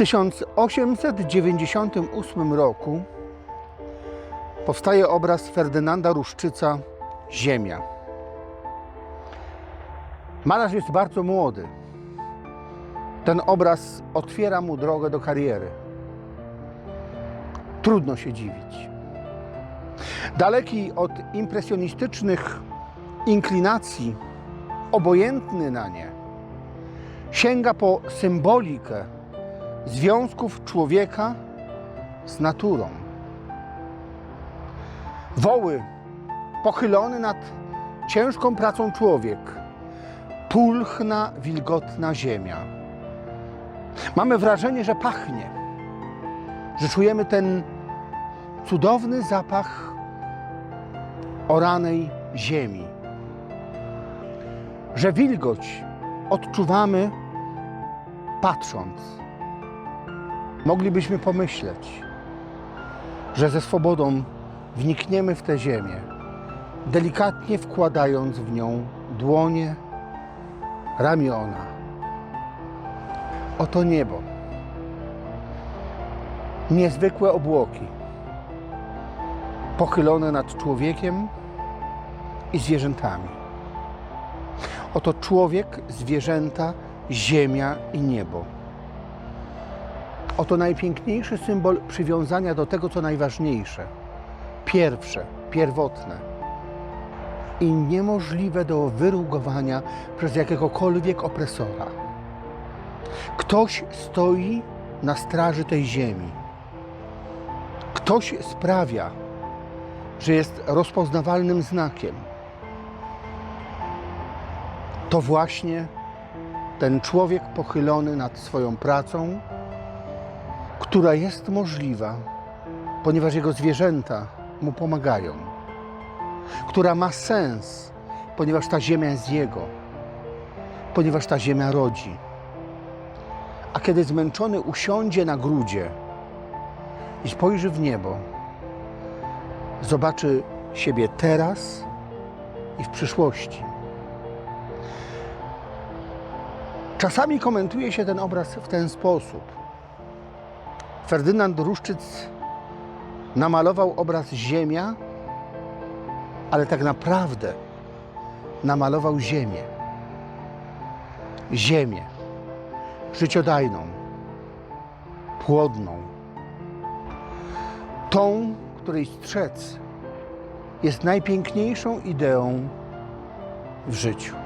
W 1898 roku powstaje obraz Ferdynanda Ruszczyca Ziemia. Malarz jest bardzo młody. Ten obraz otwiera mu drogę do kariery. Trudno się dziwić. Daleki od impresjonistycznych inklinacji, obojętny na nie, sięga po symbolikę związków człowieka z naturą. Woły, pochylony nad ciężką pracą człowiek, pulchna, wilgotna ziemia. Mamy wrażenie, że pachnie, że czujemy ten cudowny zapach oranej ziemi, że wilgoć odczuwamy patrząc. Moglibyśmy pomyśleć, że ze swobodą wnikniemy w tę ziemię, delikatnie wkładając w nią dłonie, ramiona. Oto niebo. Niezwykłe obłoki, pochylone nad człowiekiem i zwierzętami. Oto człowiek, zwierzęta, ziemia i niebo. Oto najpiękniejszy symbol przywiązania do tego, co najważniejsze, pierwsze, pierwotne i niemożliwe do wyrugowania przez jakiegokolwiek opresora. Ktoś stoi na straży tej ziemi. Ktoś sprawia, że jest rozpoznawalnym znakiem. To właśnie ten człowiek pochylony nad swoją pracą, która jest możliwa, ponieważ jego zwierzęta mu pomagają, która ma sens, ponieważ ta ziemia jest jego, ponieważ ta ziemia rodzi. A kiedy zmęczony usiądzie na grudzie i spojrzy w niebo, zobaczy siebie teraz i w przyszłości. Czasami komentuje się ten obraz w ten sposób. Ferdynand Ruszczyc namalował obraz Ziemia, ale tak naprawdę namalował Ziemię. Ziemię życiodajną, płodną, tą, której strzec jest najpiękniejszą ideą w życiu.